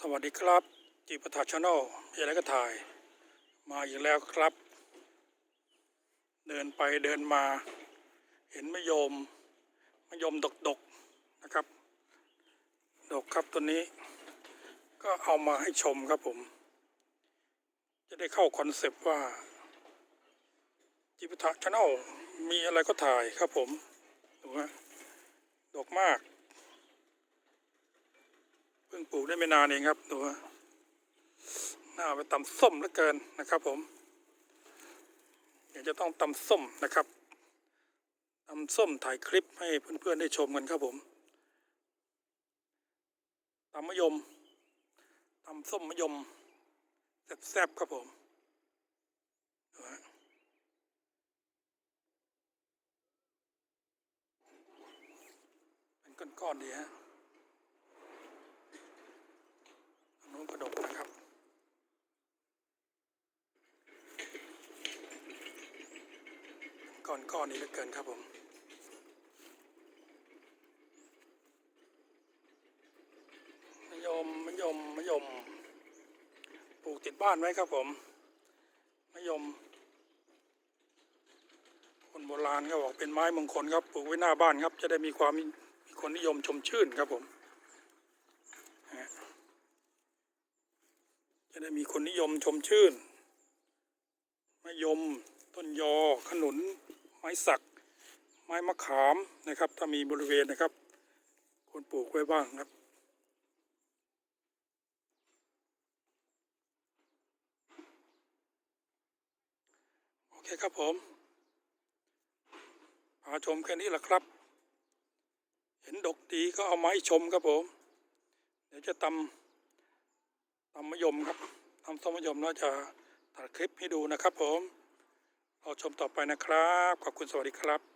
สวัสดีครับจีปทาชาแนลมีอะไรก็ถ่าย มาอีกแล้วครับ เดินไปเดินมา เห็นมะยมมะยมดกดกนะครับ ดกครับตัวนี้ ก็เอามาให้ชมครับผม จะได้เข้าคอนเซปต์ว่าจีปทาชาแนลมีอะไรก็ถ่ายครับผมดูฮะดกมาก ปลูกได้ไม่นานเองครับดูฮะน่าไปตำส้มเหลือเกินนะครับ ผมเดี๋ยวจะต้องตำส้มนะครับตำส้มถ่ายคลิปให้เพื่อนๆได้ชมกันครับผมตำมะยมตำส้มมะยมแซ่บๆครับผมดูฮะเป็นก้อนๆดีฮะ อันนู้นกระดกนะครับ ก้อนก้อนนี้เหลือเกินครับผมมะยมมะยมมะยมปลูกติดบ้านไว้ครับผมมะยม คนโบราณก็บอกเป็นไม้มงคลครับปลูกไว้หน้าบ้านครับ จะได้มีความมีคนนิยมชมชื่นครับผมจะได้มีคนนิยมชมชื่นมะยม ต้นยอขนุน ม้สัก ไม้มะขามนะครับ ถ้ามีบริเวณนะครับควรปลูกไว้บ้างครับโอเคครับผมพาชมแค่นี้แหละครับ เห็นดกดีก็เอาไม้ชมครับผม เดี๋ยวจะตำตำมะยมครับทำส้มมะยมแล้วจะตัดคลิปให้ดูนะครับผม รอชมต่อไปนะครับ ขอบคุณสวัสดีครับ